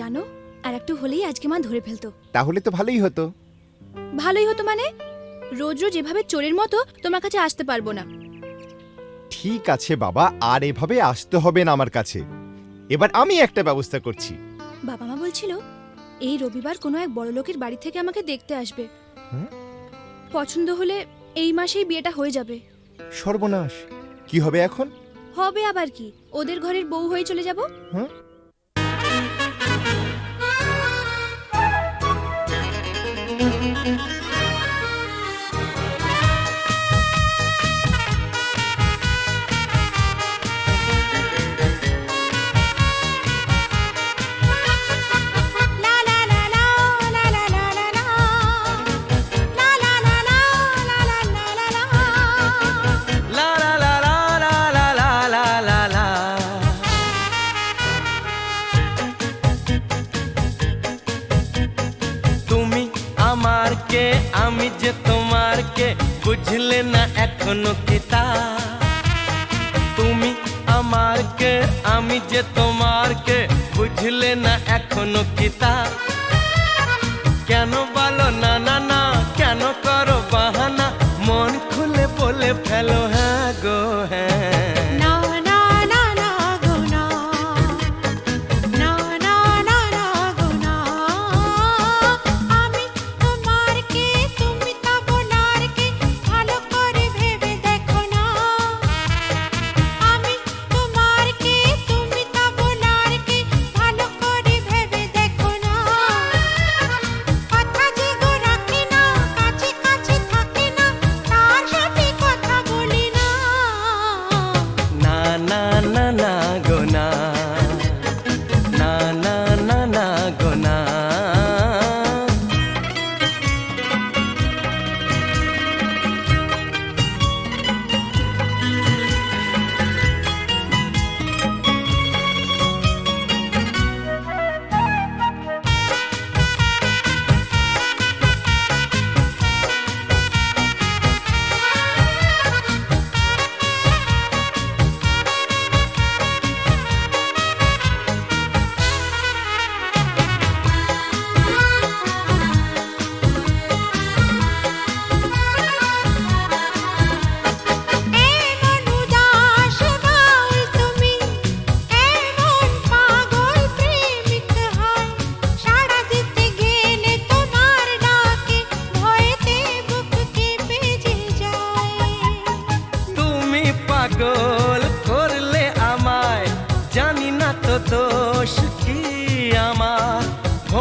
জানো আর একটু হলেই আজকে মা ধরে ফেলতো। তাহলে তো ভালোই হতো। ভালোই হতো মানে? রোজ রোজ এভাবে চোরের মতো তোমার কাছে আসতে পারব না। ঠিক আছে বাবা আর এভাবে আসতে হবে না আমার কাছে। এবার আমি একটা ব্যবস্থা করছি। বাবা মা বলছিল এই রবিবার কোনো এক বড় লোকের বাড়ি থেকে আমাকে দেখতে আসবে। হ্যাঁ? পছন্দ হলে এই মাসেই বিয়েটা হয়ে যাবে। সর্বনাশ। কি হবে এখন? হবে আবার কি? ওদের ঘরের বউ হয়ে চলে যাব? হ্যাঁ? বুঝলে না এখনও কি তা তুমি আমারকে, আমি যে তোমার কে বুঝলে না এখনও কি তা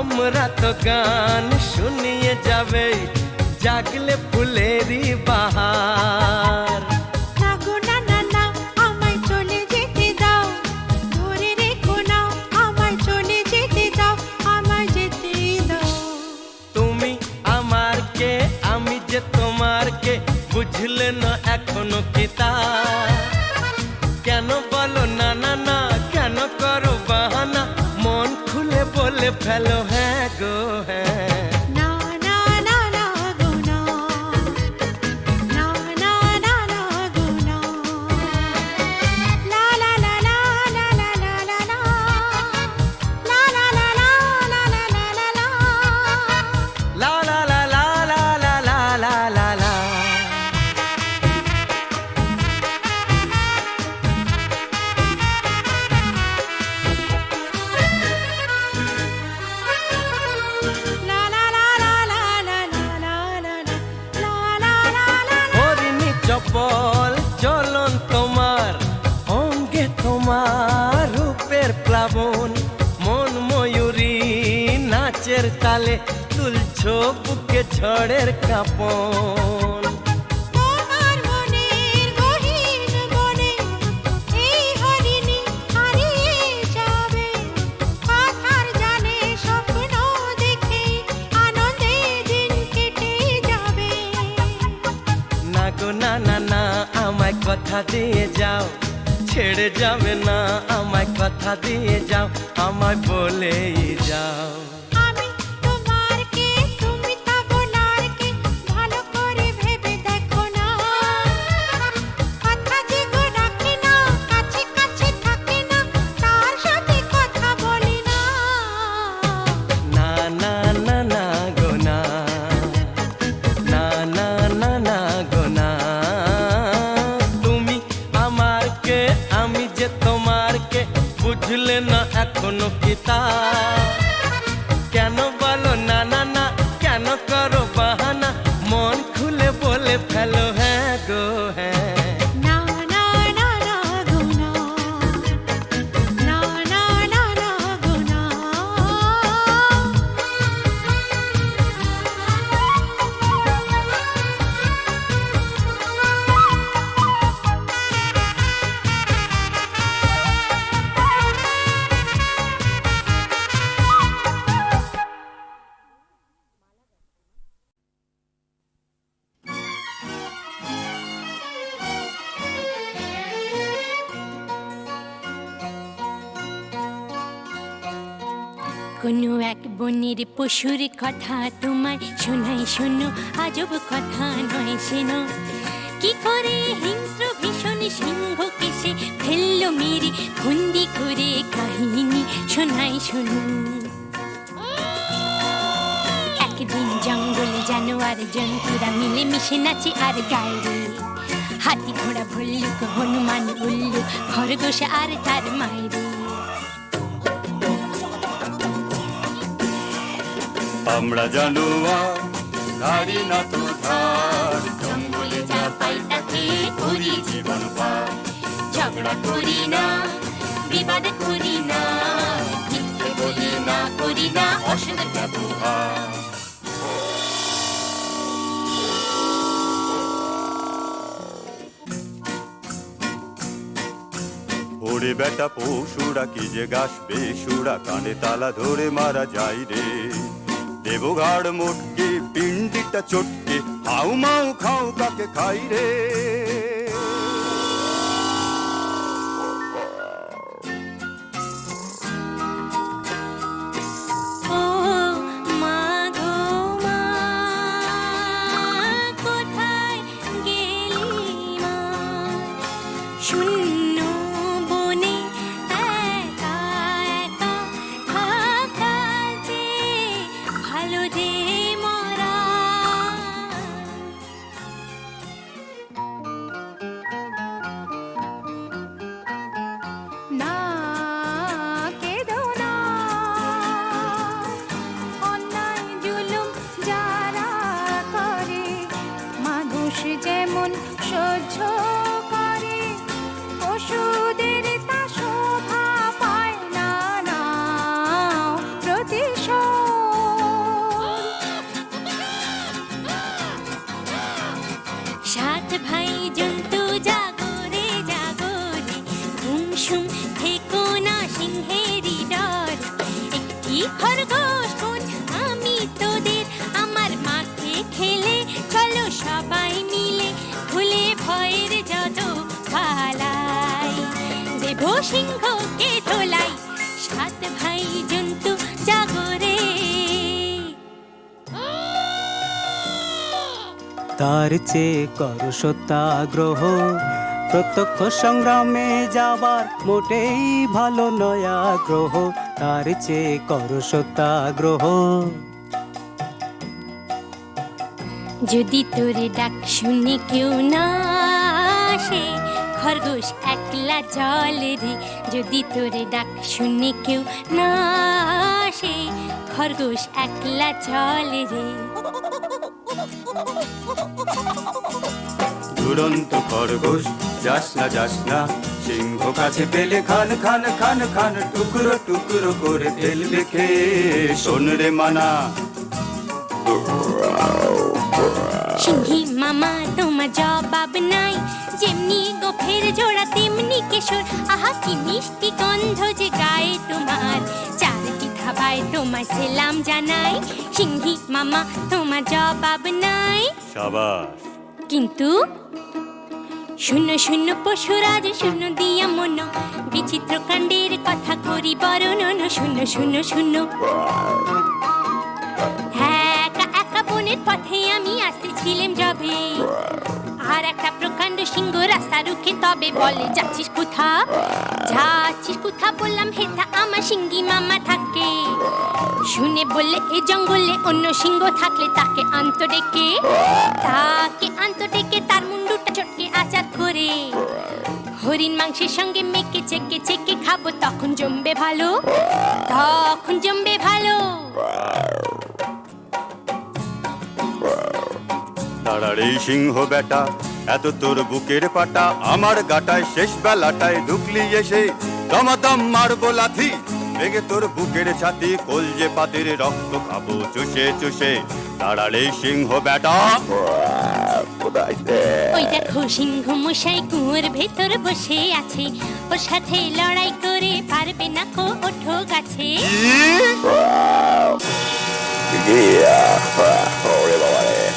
তোমরা তো গান শুনিয়ে যাবে জাগলে ফুলেরই বাহার बोले फैलो है गो है। গালে তুলছো বুকে ঝড়ের কাপড় না না না আমায় কথা দিয়ে যাও। ছেড়ে যাবে না আমায় কথা দিয়ে যাও আমায় বলেই যাও। বুঝলে না এখনও কিতাব বনের পশুর কথা তোমায় শোনাই শোনো, আজব কথা নয় সেন কি করে হিংস্র ভীষণ সিংহ কেসে ফেলল মেরে খুন্দি করে কাহিনী শোনাই শোনো। একদিন জঙ্গলে জানোয়ার জন্তুরা মিলে মিশে নাচে আর গায়ে হাতি ঘোড়া ভুল্লুক, হনুমান উল্লুক খরগোশ আর তার মায়ের আমরা জানোয়ার ধারি না তো ধার। জঙ্গলে যা পাই তাকে করি জীবন পার। ঝগড়া করি না, বিবাদ করি না, মিথ্যে বলি না, করি না, অসৎ ব্যবহার। ওরে বেটা পশুরা কি যে গাছ বেসুরা কানে তালা ধরে মারা যায় রে। দেবঘাড় মোটকে পিন্ডিটা চটকে হাউ মাউ খাও কাকে খাই রে? ভাই তার চেয়ে কর সত্যাগ্রহ। প্রত্যক্ষ সংগ্রামে যাবার মোটেই ভালো নয় আগ্রহ। তার চেয়ে কর সত্যাগ্রহ। যদি তোরে ডাক শুনে কেউ না আসে, খরগোশ একলা জল রে যদি তোরে ডাক শুনে কেউ না আসে, খরগোশ একলা জল রে দুরন্ত খরগোশ, যাস না যাস না, সিংহ কাছে পেলে খান খান খান খান, টুকরো টুকরো করে ফেলবে খেয়ে শোন রে মানা। সিংহি মামা, তোমার জবাব নাই। যেমনি গোফের জোড়া, তেমনি কেশর। আহা, কি মিষ্টি গন্ধ যে গায়ে তোমার। চারটি তোমার সেলাম জানাই। সিংহি মামা তোমার জবাব নাই। সাবাস। কিন্তু শূন্য শূন্য পশুরাজ শূন্য দিয়া মন। বিচিত্র কাণ্ডের কথা করি বর্ণন শূন্য শূন্য শূন্য হ্যাঁ একা একা বনের পথে আমি আসতেছিলাম যবে। আর একটা প্রকাণ্ড সিংহ রাস্তা রুখে তবে বলে, যাচ্ছিস কোথা? যাচ্ছিস কোথা? বললাম হেথা আমার সিঙ্গি মামা থাকে। শুনে বললে, এ জঙ্গলে অন্য সিংহ থাকলে তাকে আন্ত ডেকে। তাকে আন্ত ডেকে, তার মুন্ডুটা চটকে আচার করে। হরিণ মাংসের সঙ্গে মেকে চেকে চেকে খাব, তখন জমবে ভালো। তখন জমবে ভালো। এই সিংহ বেটা এত তোর বুকের পাটা আমার গাটায় শেষ বেলাটায় ঢুকলি এসে দমাদম মারবো লাথি। ভেঙে তোর বুকের ছাতি কলজে পাতির রক্ত খাব চুষে চুষে। এই সিংহ বেটা। ওই দেখো সিংহ মশাই কুয়োর ভেতর বসে আছে। ওর সাথে লড়াই করে পারবে না কো ওঠো গাছে। বাবা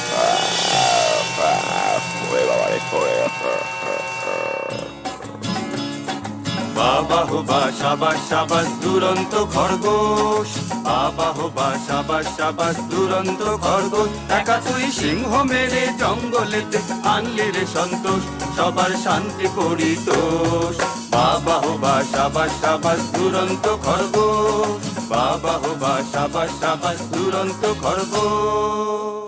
হো বা সাবাস সাবাস, দুরন্ত খরগোশ। বাবা হো বা সাবাস সাবাস, দুরন্ত খরগোশ। একা তুই সিংহ মেরে জঙ্গলেতে আনলি রে সন্তোষ, সবার শান্তি করি তোষ বাবা হো বা সাবাস সাবাস, দুরন্ত খরগোশ। বাবা হো বা সাবাস সাবাস, দুরন্ত খরগোশ।